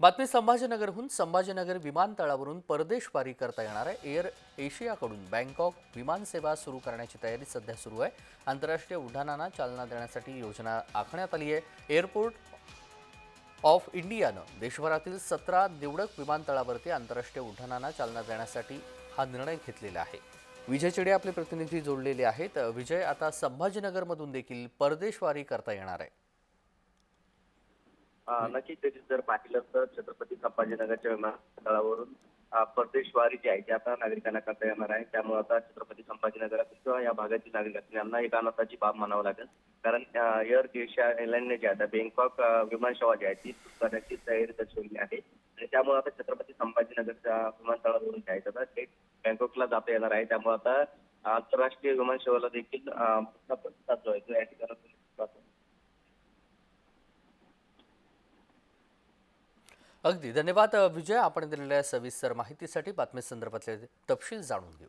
बातमी संभाजीनगरहून संभाजीनगर विमानतळावरून परदेशवारी करता येणार आहे. एअर एशियाकडून बँकॉक विमानसेवा सुरू करण्याची तयारी सध्या सुरू आहे. आंतरराष्ट्रीय उड्डाणांना चालना देण्यासाठी योजना आखण्यात आली आहे. एअरपोर्ट ऑफ इंडियानं देशभरातील सतरा निवडक विमानतळावरती आंतरराष्ट्रीय उड्डाणांना चालना देण्यासाठी हा निर्णय घेतलेला आहे. विजय चिडे आपले प्रतिनिधी जोडलेले आहेत. विजय आता संभाजीनगरमधून देखील परदेशवारी करता येणार आहे. नक्कीच त्याची जर पाहिलं तर छत्रपती संभाजीनगरच्या विमानतळावरून परदेशवारी जी आहे ती आता नागरिकांना करता येणार आहे. त्यामुळे आता छत्रपती संभाजीनगरातील किंवा या भागातील नागरिक यांना एक आनंदाची बाब म्हणावं लागेल. कारण एअर एशिया एअरलाईनने जे आता बँकॉक विमानसेवा जी आहे ती करण्याची तयारी दर्शवली आहे. आणि त्यामुळे आता छत्रपती संभाजीनगरच्या विमानतळावरून जे आहे आता थेट बँकॉकला जाता येणार आहे. त्यामुळे आता आंतरराष्ट्रीय विमानसेवेला देखील जो आहे तो या ठिकाणी जातो. अगदी. धन्यवाद विजय. आपण दिलेल्या सविस्तर माहितीसाठी बातमी संदर्भातले तपशील जाणून घेऊ.